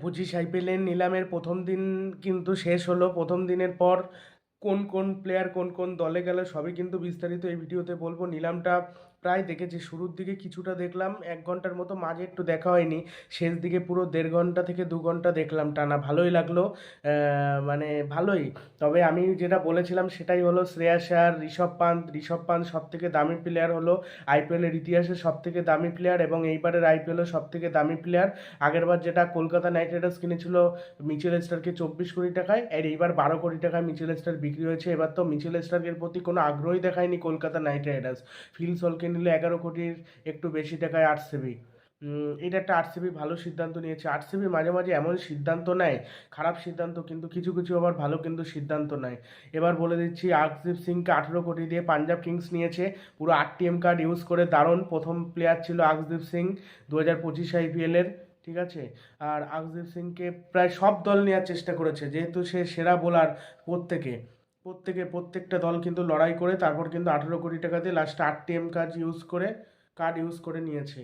পঁচিশ আইপিএলের নিলামের প্রথম দিন কিন্তু শেষ হলো। প্রথম দিনের পর কোন কোন প্লেয়ার কোন কোন দলে গেল সবই কিন্তু বিস্তারিত এই ভিডিওতে বলব। নিলামটা প্রায় দেখেছি, শুরুর দিকে কিছুটা দেখলাম, এক ঘণ্টার মতো মাঝে একটু দেখা হয়নি, শেষ দিকে পুরো দেড় ঘণ্টা থেকে দু ঘণ্টা দেখলাম, টানা ভালোই লাগল মানে ভালোই, তবে আমি যেটা বলেছিলাম সেটাই হলো শ্রেয়া আয়ার ঋষভ পান্ত ঋষভ পান্ত সব থেকে দামি প্লেয়ার হলো আইপিএলের ইতিহাসে সব থেকে দামি প্লেয়ার এবং এইবারের আইপিএলও সব থেকে দামি প্লেয়ার আগেরবার যেটা কলকাতা নাইট রাইডার্স কিনেছিল মিচেল স্টারকে চব্বিশ কোটি টাকায়, আর এইবার বারো কোটি টাকায় মিচেল স্টার বিক্রি হয়েছে, এবার তো মিচেল স্টার্কের প্রতি কোনো আগ্রহই দেখায়নি কলকাতা নাইট রাইডার্স। ফিল সলকে নিল এগারো কোটির একটু বেশি টাকায় আরসিবি এটা একটা আরসিবি ভালো সিদ্ধান্ত নিয়েছে। আরসিবি মাঝে মাঝে এমন সিদ্ধান্ত নেয়, খারাপ সিদ্ধান্ত কিন্তু কিছু কিছু আবার ভালো কিন্তু সিদ্ধান্ত নেয়। এবার বলে দিচ্ছি আরসিপ সিংকে আঠেরো কোটি দিয়ে পাঞ্জাব কিংস নিয়েছে। পুরো আরটিএম কার্ড ইউজ করে দারুণ। প্রথম প্লেয়ার ছিল আকদীপ সিং দু হাজার পঁচিশ আইপিএলের ঠিক আছে? আর আকদীপ সিংকে প্রায় সব দল নেওয়ার চেষ্টা করেছে, যেহেতু সে সেরা বোলার প্রত্যেকে। প্রত্যেকে, প্রত্যেকটা দল কিন্তু লড়াই করে, তারপর কিন্তু আঠেরো কোটি টাকা দিয়ে লাস্টে আরটিএম কার্ড ইউজ করে কার্ড ইউজ করে নিয়েছে।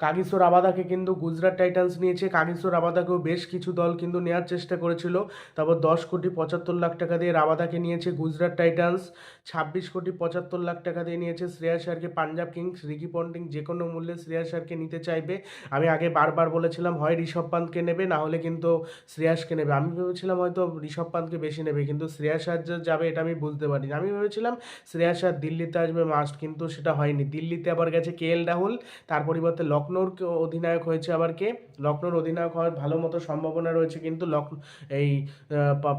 কাগিসো রাবাদাকে কিন্তু গুজরাট টাইটান্স নিয়েছে। কাগিসো রাবাদাকেও বেশ কিছু দল কিন্তু নেওয়ার চেষ্টা করেছিল। তারপর দশ কোটি পঁচাত্তর লাখ টাকা দিয়ে রাবাদাকে নিয়েছে গুজরাট টাইটান্স। ছাব্বিশ কোটি পঁচাত্তর লাখ টাকা দিয়ে নিয়েছে শ্রেয়া আয়ারকে পাঞ্জাব কিংস, রিকি পন্টিং যে কোনো মূল্যে শ্রেয়া আয়ারকে নিতে চাইবে। আমি আগে বারবার বলেছিলাম, হয় ঋষভ পান্তকে নেবে, না হলে কিন্তু শ্রেয়াসকে নেবে। আমি ভেবেছিলাম হয়তো ঋষভ পান্তকে বেশি নেবে, কিন্তু শ্রেয়া যে যাবে এটা আমি বুঝতে পারিনি। আমি ভেবেছিলাম শ্রেয়া আয়ার দিল্লিতে আসবে মাস্ট কিন্তু সেটা হয়নি। দিল্লিতে আবার গেছে কে এল রাহুল। তার পরিবর্তে লখনৌর অধিনায়ক হয়েছে আবার কে? লখনৌর অধিনায়ক হওয়ার ভালো মতো সম্ভাবনা রয়েছে কিন্তু লখ এই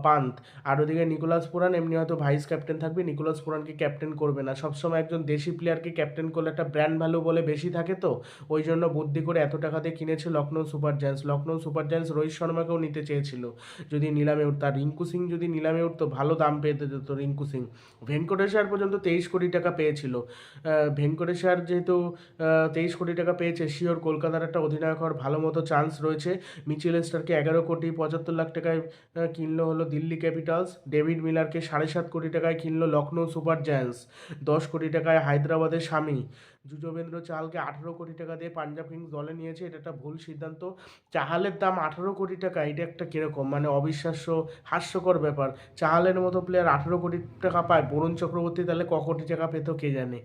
পান্ত আর ওদিকে নিকোলাস পুরান, এমনি হয়তো ভাইস ক্যাপ্টেন থাকবে। নিকোলাস পুরানকে ক্যাপ্টেন করবে না। সবসময় একজন দেশি প্লেয়ারকে ক্যাপ্টেন করলে একটা ব্র্যান্ড ভ্যালু বলে বেশি থাকে তো? ওই জন্য বুদ্ধি করে এত টাকা দিয়ে কিনেছে Lucknow Super Giants. Lucknow Super Giants Rohit শর্মাকেও নিতে চেয়েছিল। যদি নিলামে উঠতো আর রিঙ্কু সিং যদি নিলামে উঠতো, ভালো দাম পেতে যেত রিঙ্কু সিং। ভেঙ্কটেশ্বর পর্যন্ত তেইশ কোটি টাকা পেয়েছিল। ভেঙ্কটেশ্বর যেহেতু তেইশ কোটি টাকা পেয়েছে শিওর কলকাতার একটা অধিনায়ক হওয়ার ভালো মতো চান্স রয়েছে। মিচেল স্টারকে এগারো কোটি পঁচাত্তর লাখ টাকায় কিনলো হলো দিল্লি ক্যাপিটালস ডেভিড মিলারকে সাড়ে সাত কোটি টাকায় কিনলো লখনৌ সুপার জায়ান্টস দশ কোটি টাকায় হায়দ্রাবাদের স্বামী। যুজবেন্দ্র চালকে আঠেরো কোটি টাকা দিয়ে পাঞ্জাব কিংস দলে নিয়েছে, এটা একটা ভুল সিদ্ধান্ত। চাহালের দাম আঠেরো কোটি টাকা, এটা একটা কীরকম? মানে অবিশ্বাস্য, হাস্যকর ব্যাপার। চাহালের মতো প্লেয়ার আঠেরো কোটি টাকা পায়, বরুণ চক্রবর্তী তাহলে ক কোটি টাকা পেত কে জানে?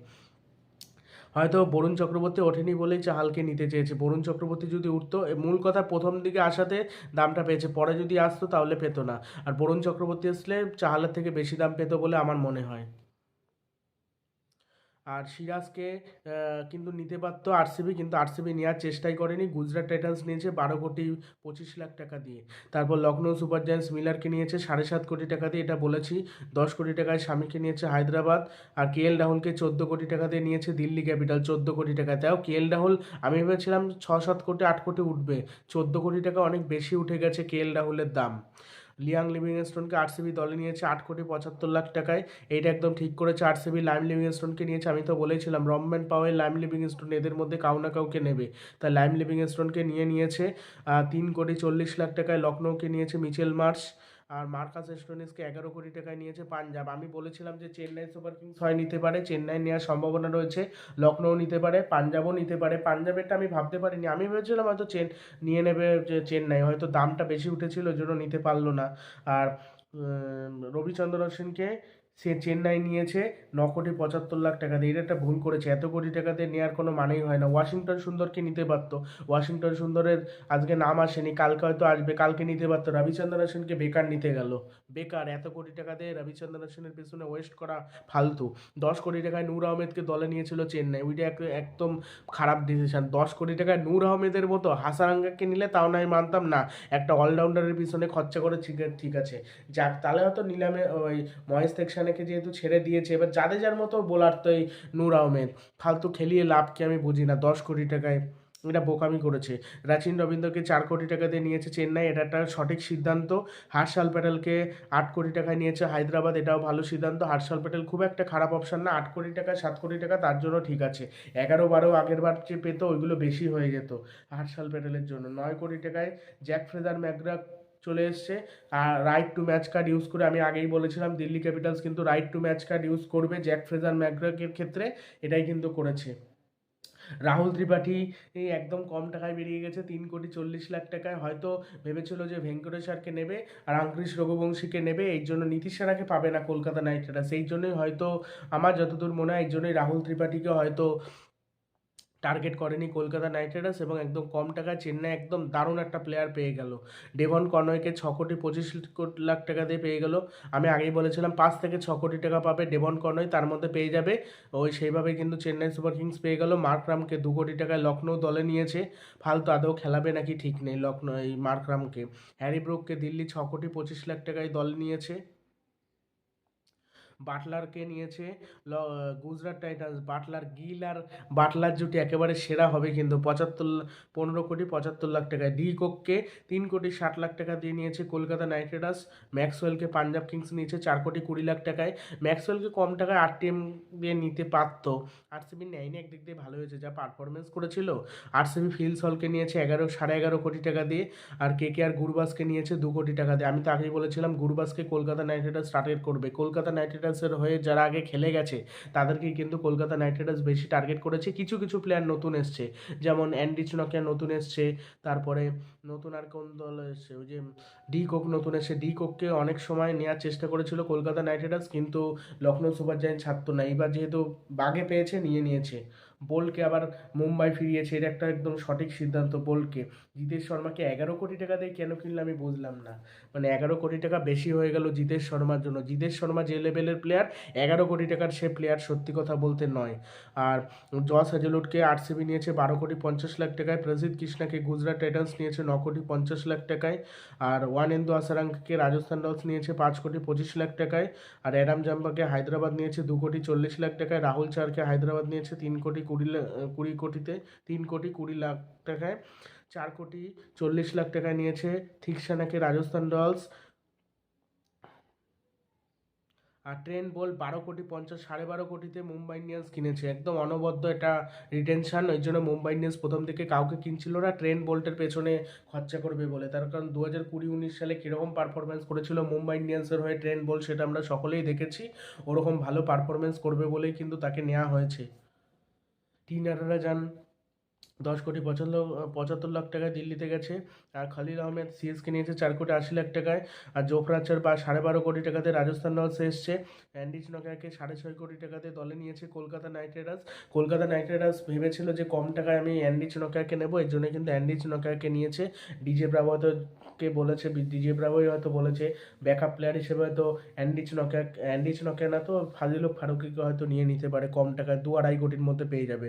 হয়তো বরুণ চক্রবর্তী ওঠেনি বলেই চাহালকে নিতে চেয়েছে। বরুণ চক্রবর্তী যদি উঠতো মূল কথা প্রথম দিকে আসাতে দামটা পেয়েছে। পরে যদি আসতো তাহলে পেতো না। আর বরুণ চক্রবর্তী আসলে চাহালের থেকে বেশি দাম পেতো বলে আমার মনে হয়। আর সিরাজকে কিন্তু নিতে পারতো আরসিবি, কিন্তু আরসিবি নেওয়ার চেষ্টাই করেনি। গুজরাট টাইটান্স নিয়েছে বারো কোটি পঁচিশ লাখ টাকা দিয়ে। তারপর লখনৌ সুপার জায়ান্টস মিলারকে নিয়েছে সাড়ে সাত কোটি টাকা দিয়ে, এটা বলেছি। দশ কোটি টাকায় স্বামীকে নিয়েছে হায়দ্রাবাদ আর কে এল রাহুলকে চোদ্দ কোটি টাকা দিয়ে নিয়েছে দিল্লি ক্যাপিটাল, চোদ্দ কোটি টাকা তাও কে এল রাহুল, আমি ভেবেছিলাম ছ সাত কোটি, আট কোটি উঠবে। চোদ্দ কোটি টাকা অনেক বেশি উঠে গেছে কে এল রাহুলের দাম। লিয়াং লিভিংস্টোনকে আরসিবি দলে নিয়েছে আট কোটি পঁচাত্তর লাখ টাকায়। এইটা একদম ঠিক করেছে আরসিবি। লাইম লিভিংস্টোনকে নিয়েছে, আমি তো বলেছিলাম রমম্যান পাওয়েল লাইম লিভিংস্টোন, এদের মধ্যে কাউ না কাউকে নেবে। তাই লাইম লিভিংস্টোনকে নিয়ে নিয়েছে তিন কোটি চল্লিশ লাখ টাকায়। লখনৌকে নিয়েছে মিচেল মার্শ। আর মার্কাস এস্টোনিসকে এগারো কোটি টাকায় নিয়েছে পাঞ্জাব। আমি বলেছিলাম যে চেন্নাই সুপার কিংস হয় নিতে পারে, চেন্নাই নেওয়ার সম্ভাবনা রয়েছে লখনৌ নিতে পারে, পাঞ্জাবও নিতে পারে। পাঞ্জাবেরটা আমি ভাবতে পারিনি, আমি ভেবেছিলাম হয়তো চেন নিয়ে নেবে যে চেন্নাই, হয়তো দামটা বেশি উঠেছিল, ওই জন্য নিতে পারল না। আর রবিচন্দ্র রবিচন্দ্রন সেনকে সে চেন্নাই নিয়েছে, ন কোটি পঁচাত্তর লাখ টাকা দিয়ে। এটা একটা ভুল করেছে। এত কোটি টাকা দিয়ে নেওয়ার কোনো মানেই হয় না। ওয়াশিংটন সুন্দরকে নিতে পারতো ওয়াশিংটন সুন্দরের আজকে নাম আসেনি, কালকে হয়তো আসবে, কালকে নিতে পারতো রবিচন্দ্রন সেনকে বেকার নিতে গেল। বেকার, এত কোটি টাকা দিয়ে রবিচন্দ্রন সেনের পেছনে ওয়েস্ট করা ফালতু। দশ কোটি টাকায় নূর আহমেদকে দলে নিয়েছিল চেন্নাই। ওইটা এক- একদম খারাপ ডিসিশন দশ কোটি টাকায় নূর আহমেদের মতো হাসারাঙ্গাকে নিলে তাও নয় মানতাম? না, একটা অলরাউন্ডারের পিছনে খরচা করে ঠিক ঠিক আছে। যাক, তাহলে হয়তো নিলামে ওই মহেশ তেকসানেকে যেহেতু ছেড়ে দিয়েছে, এবার জাদেজার মতো বোলার তো এই নূর আহমেদ। ফালতু খেলিয়ে লাভ কি আমি বুঝি না, দশ কোটি টাকায় এটা বোকামি করেছে। রাচিন রবীন্দ্রকে চার কোটি টাকা দিয়ে নিয়েছে চেন্নাই, এটা একটা সঠিক সিদ্ধান্ত। হার্ষাল প্যাটেলকে আট কোটি টাকায় নিয়েছে হায়দ্রাবাদ, এটাও ভালো সিদ্ধান্ত। হার্ষাল প্যাটেল খুব একটা খারাপ অপশন না, আট কোটি টাকা, সাত কোটি টাকা তার জন্য ঠিক আছে। এগারো বারো আগের বার যে পেতো, ওইগুলো বেশি হয়ে যেত। হার্ষাল প্যাটেলের জন্য নয় কোটি টাকায় জ্যাক ফ্রেজার ম্যাকগ্রা চলে এসছে। আর right to match card use করে আমি আগেই বলেছিলাম, দিল্লি ক্যাপিটালস কিন্তু right to match card use করবে জ্যাক ফ্রেজার ম্যাকগ্রাকের ক্ষেত্রে, এটাই কিন্তু করেছে। রাহুল ত্রিপাঠী একদম কম টাকায় বেরিয়ে গেছে, তিন কোটি চল্লিশ লাখ টাকায়। হয়তো ভেবেছিল যে ভেঙ্কটেশ্বরকে নেবে আর আঙ্কৃশ রঘুবংশীকে নেবে, এই জন্য নীতিশ রানাকে পাবে না কলকাতা নাইট রাইডার্স। সেই জন্যই হয়তো আমার যতদূর মনে হয়, এই জন্যই রাহুল ত্রিপাঠীকে হয়তো টার্গেট করেনি কলকাতা নাইট রাইডার্স এবং একদম কম টাকায় চেন্নাই একদম দারুণ একটা প্লেয়ার পেয়ে গেল। ডেভন কনয়কে ছ কোটি পঁচিশ লাখ টাকা দিয়ে পেয়ে গেল। আমি আগেই বলেছিলাম, পাঁচ থেকে ছ কোটি টাকা পাবে ডেভন কনয় তার মধ্যে পেয়ে যাবে। ওই সেইভাবে কিন্তু চেন্নাই সুপার কিংস পেয়ে গেল। মার্করামকে দু কোটি টাকায় লখনৌ দলে নিয়েছে। ফালতু আদৌ খেলাবে নাকি ঠিক নেই লখনৌ এই মার্করামকে হ্যারি ব্রুককে দিল্লি ছ কোটি পঁচিশ লাখ টাকায় দল নিয়েছে। বাটলারকে নিয়েছে। গুজরাট টাইটান্স, বাটলার গিল আর বাটলার জুটি একেবারে সেরা হবে কিন্তু পঁচাত্তর, পনেরো কোটি পঁচাত্তর লাখ টাকায়। ডি কোককে তিন কোটি ষাট লাখ টাকা দিয়ে নিয়েছে কলকাতা নাইট রাইডার্স। ম্যাক্সওয়েলকে পাঞ্জাব কিংস নিয়েছে চার কোটি কুড়ি লাখ টাকায়। ম্যাক্সওয়েলকে কম টাকায় আরটিএম দিয়ে নিতে পারতো। আরসিবি নেয়নি একদিক দিয়ে ভালো হয়েছে, যা পারফরমেন্স করেছিল। আরসিবি ফিলস হলকে নিয়েছে এগারো, সাড়ে এগারো কোটি টাকা দিয়ে আর কে কে আর গুরবাসকে নিয়েছে দু কোটি টাকা দিয়ে। আমি তো আগেই বলেছিলাম, গুরবাসকে কলকাতা নাইট রাইডার্স টার্গেট করবে। কলকাতা নাইট রাইডার্সের হয়ে যারা আগে খেলে গেছে তাদেরকে কিন্তু কলকাতা নাইট রাইডার্স বেশি টার্গেট করেছে। কিছু কিছু প্লেয়ার নতুন এসছে, যেমন অ্যান্ডি চুনকিয়া নতুন এসছে, তারপরে নতুন আর কোন দল এসছে, ওই যে ডি কোক নতুন এসে ডি কোককে অনেক সময় নেওয়ার চেষ্টা করেছিল কলকাতা নাইট রাইডার্স, কিন্তু লখনৌ সুপার জায়েন্ট ছাড়তো না। এবার যেহেতু বাগে পেয়েছে, নিয়ে নিয়েছে। বোলকে আবার মুম্বাই ফিরিয়েছে, এটা একটা একদম সঠিক সিদ্ধান্ত বোলকে। জিতেশ শর্মাকে এগারো কোটি টাকা দিয়ে কেন কিনলে আমি বুঝলাম না। মানে এগারো কোটি টাকা বেশি হয়ে গেল জিতেশ শর্মার জন্য। জিতেশ শর্মা যে লেভেলের প্লেয়ার এগারো কোটি টাকার সে প্লেয়ার সত্যি কথা বলতে নয়। আর জস হেজেলুটকে আরসিবি নিয়েছে বারো কোটি পঞ্চাশ লাখ টাকায় প্রসিদ্ধ কৃষ্ণাকে গুজরাট টাইটান্স নিয়েছে ন কোটি পঞ্চাশ লাখ টাকায়, আর ওয়ানেন্দু আসারাঙ্কে রাজস্থান রয়্যালস নিয়েছে পাঁচ কোটি পঁচিশ লাখ টাকায়, আর অ্যাডাম জাম্বাকে হায়দ্রাবাদ নিয়েছে দু কোটি চল্লিশ লাখ টাকায়, রাহুল চারকে হায়দ্রাবাদ নিয়েছে তিন কোটি কুড়ি কুড়ি কোটিতে, তিন কোটি কুড়ি লাখ টাকায়, চার কোটি চল্লিশ লাখ টাকায় নিয়েছে থিকসানাকে রাজস্থান রয়্যালস আর ট্রেন বল বারো কোটি পঞ্চাশ, সাড়ে বারো কোটিতে মুম্বাই ইন্ডিয়ান্স কিনেছে। একদম অনবদ্য এটা রিটেনশন ওই জন্য মুম্বাই ইন্ডিয়ান্স প্রথম থেকে কাউকে কিনছিল না, ট্রেন বোল্টের পেছনে খরচা করবে বলে। তার কারণ দু হাজার কুড়ি উনিশ সালে কীরকম পারফরমেন্স করেছিল মুম্বাই ইন্ডিয়ান্সের হয়ে ট্রেন বল, সেটা আমরা সকলেই দেখেছি। ওরকম ভালো পারফরমেন্স করবে বলেই কিন্তু তাকে নেওয়া হয়েছে। টিন আটারা যান, দশ কোটি পঁচাত্তর পঁচাত্তর লাখ টাকায় দিল্লিতে গেছে। আর খালিল আহমেদ সিএসকে নিয়েছে চার কোটি আশি লাখ টাকায়। আর জোফরাচার বা সাড়ে বারো কোটি টাকাতে রাজস্থান রয়্যালস এসছে। অ্যান্ডিজ নকাকে সাড়ে ছয় কোটি টাকাতে দলে নিয়েছে Kolkata Knight Riders. Kolkata Knight Riders ভেবেছিল যে কম টাকায় আমি অ্যান্ডিজ নকাকে নেব, এর জন্য কিন্তু অ্যান্ডিজ নকাকে নিয়েছে। ডিজে ব্রাভোকে বলেছে ডিজে ব্রাভোই হয়তো বলেছে ব্যাকআপ প্লেয়ার হিসেবে হয়তো অ্যান্ডিচ নকা অ্যান্ডিচ নকা না তো, ফাজিলুক ফারুকিকে হয়তো নিয়ে নিতে পারে, কম টাকায় দু আড়াই কোটির মধ্যে পেয়ে যাবে।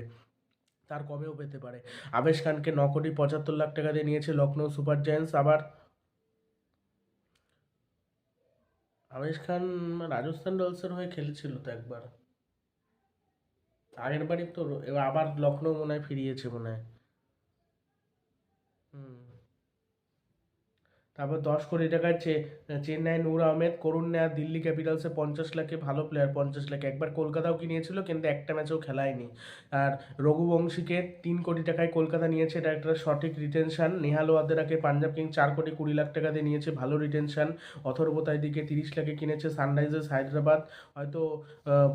তার কমেও পেতে পারে। আবেশ খানকে ন কোটি পঁচাত্তর লাখ টাকা দিয়ে নিয়েছে লখনৌ সুপার জায়ান্টস, আবার আবেশ খান রাজস্থান রয়্যালসের হয়ে খেলেছিল তো একবার। আগের বারই তো আবার লখনৌ মনে হয় ফিরিয়েছে মনে হয়। হুম। তারপর দশ কোটি টাকায় চেন্নাই নূর আহমেদ, করুণ নেয়া দিল্লি ক্যাপিটালসে পঞ্চাশ লাখে ভালো প্লেয়ার পঞ্চাশ লাখে। একবার কলকাতাও কিনিয়েছিল, কিন্তু একটা ম্যাচেও খেলায়নি। আর রঘুবংশীকে তিন কোটি টাকায় কলকাতা নিয়েছে, এটা একটা সঠিক রিটেনশন নেহাল ওয়াদেরাকে পাঞ্জাব কিং চার কোটি কুড়ি লাখ টাকা দিয়ে নিয়েছে, ভালো রিটেনশন অথর্ব দিকে তিরিশ লাখে কিনেছে সানরাইজার্স হায়দ্রাবাদ। হয়তো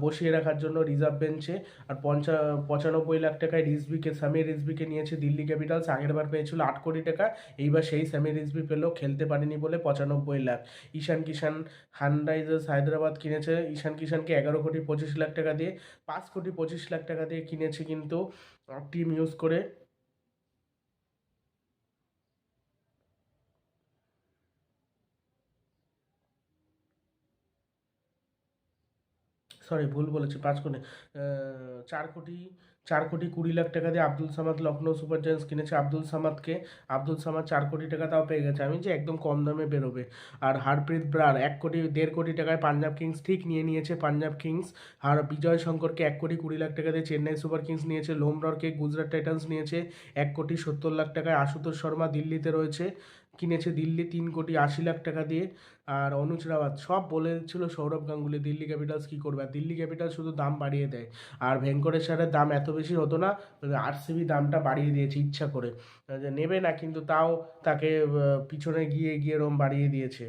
বসিয়ে রাখার জন্য রিজার্ভ বেঞ্চে আর পঞ্চা পঁচানব্বই লাখ টাকায় রিজবিকে সামির রিজবিকে নিয়েছে দিল্লি ক্যাপিটালস। আগের বার পেয়েছিল আট কোটি টাকা, এইবার সেই সামির রিজবি পেলেও খেলতে পারেনি বলে পঁচানব্বই লাখ। ঈশান কিষান সানরাইজার্স হায়দ্রাবাদ কিনেছে। ঈশান কিষানকে এগারো কোটি পঁচিশ লাখ টাকা দিয়ে, পাঁচ কোটি পঁচিশ লাখ টাকা দিয়ে কিনেছে কিন্তু টিম ইউজ করে। সরি, ভুল বলেছি, পাঁচ কোটি চার কোটি চার কোটি কুড়ি লাখ টাকা দিয়ে আব্দুল সামাদ লখনৌ সুপার জায়ান্টস কিনেছে। আব্দুল সামাদকে। আব্দুল সামাদ চার কোটি টাকা তাও পেয়ে গেছে। আমি যে একদম কম দামে বেরোবে। আর হারপ্রীত ব্রার এক কোটি, দেড় কোটি টাকায় পাঞ্জাব কিংস ঠিক নিয়ে নিয়েছে পাঞ্জাব কিংস। আর বিজয় শঙ্করকে এক কোটি কুড়ি লাখ টাকা দিয়ে চেন্নাই সুপার কিংস নিয়েছে। লোমরকে গুজরাট টাইটান্স নিয়েছে। এক কোটি সত্তর লাখ টাকায় আশুতোষ শর্মা দিল্লিতে রয়েছে। কিনেছে দিল্লি তিন কোটি আশি লাখ টাকা দিয়ে। আর অনুজ রাওয়াত সব বলেছিল সৌরভ গাঙ্গুলি, দিল্লি ক্যাপিটালস কী করবে? আর দিল্লি ক্যাপিটাল শুধু দাম বাড়িয়ে দেয়। আর ভেঙ্কটেশ্বরের দাম এত বেশি হতো না আরসিবি দামটা বাড়িয়ে দিয়েছে ইচ্ছা করে। যে নেবে না, কিন্তু তাও তাকে পিছনে গিয়ে গিয়ে রোম বাড়িয়ে দিয়েছে।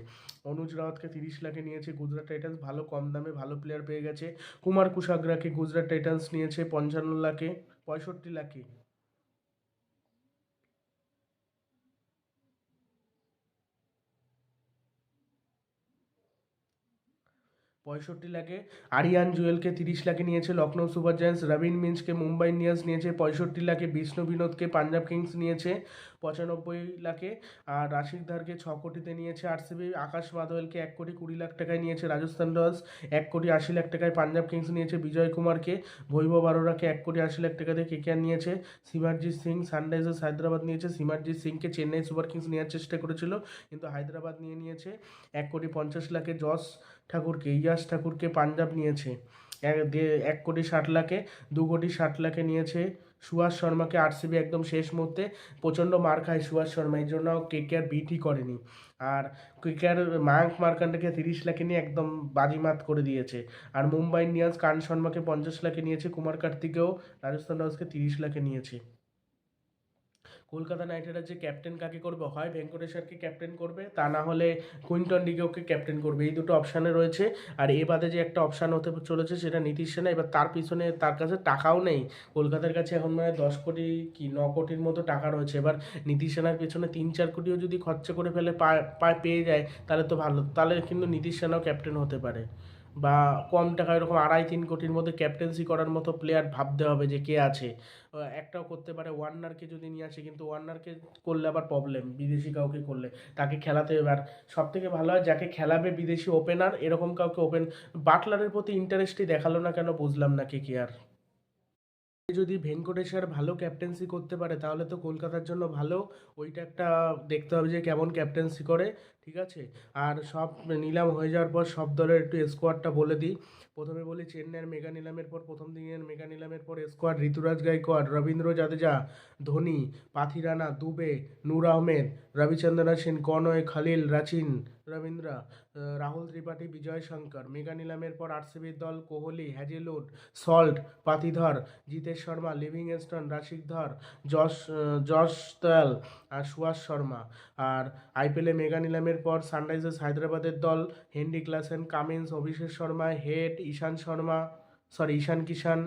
অনুজ রাওয়াতকে তিরিশ লাখে নিয়েছে গুজরাট টাইটান্স, ভালো কম দামে ভালো প্লেয়ার পেয়ে গেছে। কুমার কুশাগ্রাকে গুজরাট টাইটান্স নিয়েছে পঞ্চান্ন লাখে, পঁয়ষট্টি লাখে। পঁয়ষট্টি লাখে। আরিয়ান জুয়েলকে তিরিশ লাখে নিয়েছে লখনৌ সুপার জায়ান্টস। রবিন মিন্সকে মুম্বাই ইন্ডিয়ান্স নিয়েছে পঁয়ষট্টি লাখে। বিষ্ণু বিনোদকে পাঞ্জাব কিংস নিয়েছে পঁচানব্বই লাখে। আর রাশিক ধারকে ছ কোটিতে নিয়েছে আরসিবি। আকাশ মাদোয়েলকে এক কোটি কুড়ি লাখ টাকায় নিয়েছে রাজস্থান রয়্যালস। এক কোটি আশি লাখ টাকায় পাঞ্জাব কিংস নিয়েছে বিজয় কুমারকে। বৈভব আরোরাকে এক কোটি আশি লাখ টাকা দিয়ে কেকেআর নিয়েছে সিমারজিৎ সিং। সানরাইজার্স হায়দ্রাবাদ নিয়েছে সিমারজিৎ সিংকে। চেন্নাই সুপার কিংস নেওয়ার চেষ্টা করেছিল, কিন্তু হায়দ্রাবাদ নিয়ে নিয়েছে এক কোটি পঞ্চাশ লাখে জস ঠাকুরকে। ইয়াস ঠাকুরকে পাঞ্জাব নিয়েছে। এক কোটি ষাট লাখে, দু কোটি ষাট লাখে নিয়েছে সুভাষ শর্মাকে। আরসিবি একদম শেষ মুহূর্তে প্রচণ্ড মার খায় সুভাষ শর্মা এই জন্য কেকেআর বিটই করেনি। আর কেকেআর মায়াঙ্ক মার্কান্ডকে তিরিশ লাখে নিয়ে একদম বাজিমাত করে দিয়েছে। আর মুম্বাই ইন্ডিয়ান্স কান শর্মাকে পঞ্চাশ লাখে নিয়েছে, কুমার কার্তিকেও রাজস্থান রয়্যালসকে তিরিশ লাখে নিয়েছে। কলকাতা নাইট রাইডার্স যে ক্যাপ্টেন কাকে করবে, হয় ভেঙ্কটেশ্বরকে ক্যাপ্টেন করবে, তা না হলে কুইন্টন ডিগোকে ক্যাপ্টেন করবে। এই দুটো অপশানে রয়েছে। আর এ বাদে যে একটা অপশান হতে চলেছে সেটা নীতিশ সেনা, এবার তার পিছনে তার কাছে টাকাও নেই। কলকাতার কাছে এখন মানে দশ কোটি কি ন কোটির মতো টাকা রয়েছে। এবার নীতিশ সেনার পেছনে তিন চার কোটিও যদি খরচা করে ফেলে পায়, পেয়ে যায়, তাহলে তো ভালো। তাহলে কিন্তু নীতিশ সেনাও ক্যাপ্টেন হতে পারে। বা কম টাকা এরকম আড়াই তিন কোটির মধ্যে ক্যাপ্টেন্সি করার মতো প্লেয়ার ভাবতে হবে যে কে আছে। একটাও করতে পারে ওয়ার্নারকে যদি নিয়ে আসে, কিন্তু ওয়ার্নারকে করলে আবার প্রবলেম বিদেশি কাউকে করলে। তাকে খেলাতে হবে। আর সব থেকে ভালো হয়, যাকে খেলাবে বিদেশি ওপেনার এরকম কাউকে ওপেন বাটলারের প্রতি ইন্টারেস্টই দেখাল না কেন, বুঝলাম না কে কে আর যদি ভেঙ্কটেশ্বর ভালো ক্যাপ্টেন্সি করতে পারে, তাহলে তো কলকাতার জন্য ভালো। ওইটা একটা দেখতে হবে যে কেমন ক্যাপ্টেন্সি করে, ঠিক আছে? আর সব নিলাম হয়ে যাওয়ার পর সব দলের একটু স্কোয়াডটা বলে দিই। প্রথমে বলি চেন্নাইয়ের মেগা নিলামের পর, প্রথম দিনের মেগা নিলামের পর স্কোয়াড ঋতুরাজ গাইকোয়াড়, রবীন্দ্র জাদেজা, ধোনি, পাথিরানা, দুবে, নূর আহমেদ রবিচন্দ্রন সেন, কনয়, খালিল, রাচিন রবীন্দ্রা রাহুল ত্রিপাঠী, বিজয় শঙ্কর মেগা নিলামের পর আরসিবির দল, Kohli Hazlewood Salt, Patidar, Jitesh Sharma Livingstone Rasikh Dar, Yash Yash Dayal আর সুভাষ শর্মা। আর আইপিএলে মেগা নিলামের পর সানরাইজার্স হায়দ্রাবাদের দল, Henry Klaasen, Cummins, Abhishek Sharma, Head Ishan Sharma sorry Ishan Kishan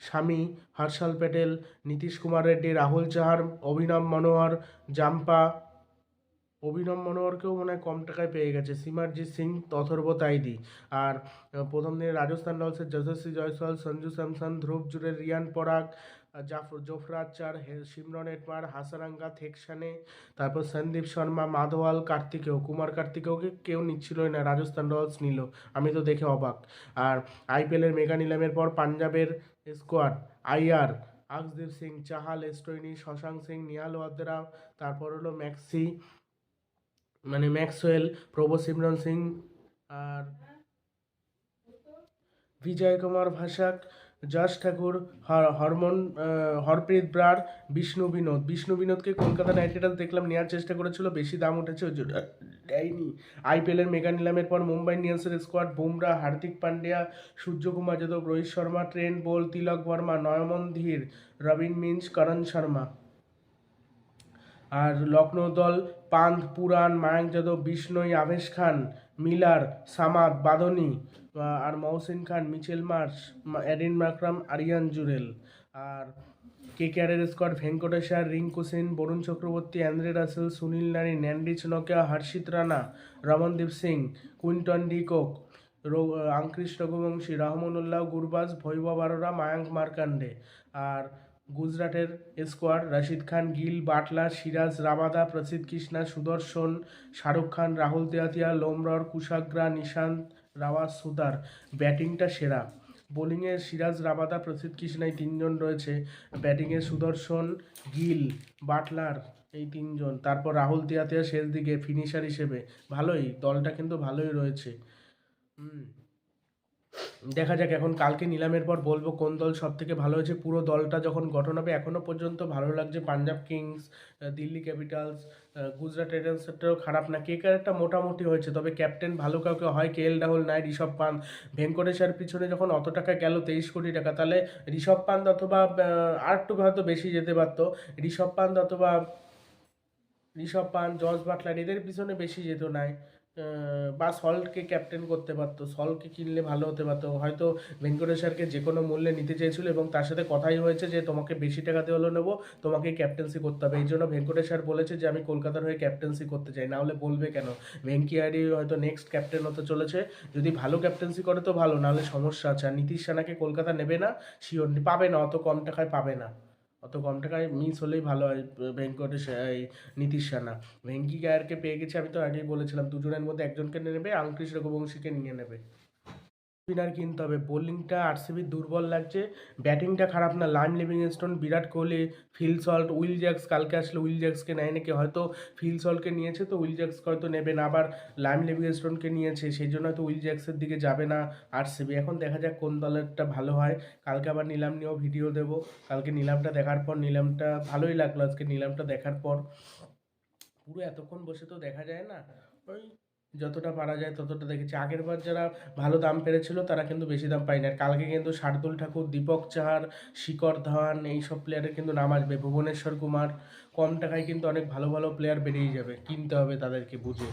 স্বামী, হর্ষাল প্যাটেল, নীতিশ কুমার রেড্ডি, রাহুল চাহার, অভিনব মনোহর, জাম্পা অভিনব মনোহরকেও মনে হয় কম টাকায় পেয়ে গেছে। সিমারজিৎ সিং, তথর্ব তাইদি। আর প্রথম দিনে রাজস্থান রয়্যালসের যশস্বী জয়সওয়াল, সঞ্জু স্যামসন, ধ্রুব জুড়ে রিয়ান পরাগ জাফর জোফরাজ চার সিমরন এটমার, হাসারাঙ্গা থেকসানে তারপর সন্দীপ শর্মা, মাধওয়াল, কার্তিকেয়, কুমার কার্তিকেয়কে কেউ নিচ্ছিলই না, রাজস্থান রয়্যালস নিল। আমি তো দেখে অবাক। আর, আইপিএলের মেগা নিলামের পর পাঞ্জাবের স্কোয়াড, আইআর আকসদীপ সিং, চাহাল এস্টোইনি শশাঙ্ক সিং, নিহাল ওয়াদ্রা, তারপর হলো ম্যাক্সি মানে ম্যাক্সওয়েল, প্রভু সিমরন সিং আর বিজয় কুমার ভাসাক, যশ ঠাকুর, হর- হরমন হরপ্রীত ব্রার, বিষ্ণু বিনোদ। বিষ্ণু বিনোদকে কলকাতা নাইট রাইডার্স দেখলাম নেওয়ার চেষ্টা করেছিল, বেশি দাম উঠেছে, ওই জন্য দেয়নি। আইপিএলের মেগা নিলামের পর Mumbai ইন্ডিয়ান্সের squad Bumrah, Hardik Pandya, Suryakumar Yadav, Rohit Sharma, Trent Boult, Tilak Varma, Naman Dhir, Robin Minz, Karn Sharma. আর লখনৌ দল পান্থ পুরাণ মায়াঙ্ক যাদব, বিষ্ণই আভেশ খান, মিলার, সামাদ, বাদনি আর মহসিন খান, মিচেল মার্শ, মা- অ্যাডিন মাকরাম, আরিয়ান জুরেল। আর কে কেকেআরের squad Venkateshwar, Rinku Sen, Varun Chakravarthy, Andre Russell, Sunil Narine, Anrich Nokia, Harshit Rana, Ramandeep Singh, Quinton de Kock Angkrish Raghuvanshi, Rahmanullah Gurbaz Vaibhav Arora Mayank Markande আর গুজরাটের squad, Rashid Khan, Gill, Buttler, Siraj Rabada Prasidh Krishna, Sudharsan, Shahrukh Khan, Rahul Tewatia Lomror, Kushagra, Nishant রাওয়াজ সুদার। ব্যাটিংটা সেরা। বোলিংয়ে Siraj Rabada Prasidh Krishna এই তিনজন রয়েছে। ব্যাটিংয়ে সুদর্শন, গিল, বাটলার এই তিনজন। তারপর রাহুল তিয়াতিয়া শেষ দিকে ফিনিশার হিসেবে। ভালোই, দলটা কিন্তু ভালোই রয়েছে। হুম। দেখা যাক, এখন কালকে নিলামের পর বলব কোন দল সব থেকে ভালো হয়েছে। পুরো দলটা যখন গঠন হবে, এখনও পর্যন্ত ভালো লাগছে। পাঞ্জাব কিংস দিল্লি ক্যাপিটালস গুজরাট টাইটান্সটাও খারাপ না। কে একটা মোটামুটি হয়েছে, তবে ক্যাপ্টেন ভালো কাউকে হয়, কে এল রাহুল নাই, ঋষভ পান্ত। ভেঙ্কটেশ্বর পিছনে যখন অত টাকা গেল, তেইশ কোটি টাকা, তাহলে ঋষভ পান্ত অথবা আর একটু হয়তো বেশি যেতে পারতো। ঋষভ পান্ত অথবা, ঋষভ পান্ত, জর্জ বাটলার, এদের পিছনে বেশি যেত নাই। বা সল্টকে ক্যাপ্টেন করতে পারতো, সল্টকে কিনলে ভালো হতে পারতো। হয়তো ভেঙ্কটেশ্বরকে যে কোনো মূল্যে নিতে চেয়েছিল এবং তার সাথে কথাই হয়েছে যে, তোমাকে বেশি টাকাতে হলেও নেব তোমাকে ক্যাপ্টেন্সি করতে হবে। এই জন্য ভেঙ্কটেশ্বর বলেছে যে, আমি কলকাতার হয়ে ক্যাপ্টেন্সি করতে চাই। না হলে বলবে কেন? ভেঙ্কিয়ারি হয়তো নেক্সট ক্যাপ্টেন হতে চলেছে। যদি ভালো ক্যাপ্টেন্সি করে তো ভালো নাহলে সমস্যা আছে। আর নীতিশ সেনাকে কলকাতা নেবে না? শিওর পাবে না, অত কম টাকায় পাবে না। অত কম টাকায় মিস হলেই ভালো হয় ভেঙ্কটে এই নীতিশ সেনা। ভেঙ্কি গায়ারকে পেয়ে গেছে আমি তো আগেই বলেছিলাম, দুজনের মধ্যে একজনকে নেবে আংক্রিস রঘুবংশীকে নিয়ে নেবে। স্পিনার কিনতে হবে। বোলিংটা আরসিবি দুর্বল লাগছে। ব্যাটিংটা খারাপ না। Liam Livingstone Virat Kohli Phil Salt Will Jacks কালকে আসলে উইল জ্যাক্সকে নেয় নাকি হয়তো ফিল সল্টকে নিয়েছে তো উইল জ্যাক্স হয়তো নেবে না। আবার লাইম লিভিংস্টোনকে নিয়েছে। সেই জন্য হয়তো উইল জ্যাক্সের দিকে যাবে না আরসিবি এখন দেখা যাক কোন দলেরটা ভালো হয়। কালকে আবার নিলাম নিয়েও ভিডিও দেবো। কালকে নিলামটা দেখার পর নিলামটা ভালোই লাগল। আজকে নিলামটা দেখার পর। পুরো এতক্ষণ বসে তো দেখা যায় না। ওই যতটা পারা যায় ততটা দেখেছি। আগের বার যারা ভালো দাম পেরেছিল, তারা কিন্তু বেশি দাম পায়নি। আর কালকে কিন্তু শার্দুল ঠাকুর, দীপক চাহার, শিকর ধান এইসব প্লেয়ারের কিন্তু নাম আসবে। ভুবনেশ্বর কুমার, কম টাকায় কিন্তু অনেক ভালো ভালো প্লেয়ার বেরিয়ে যাবে। কিনতে হবে তাদেরকে বুঝে।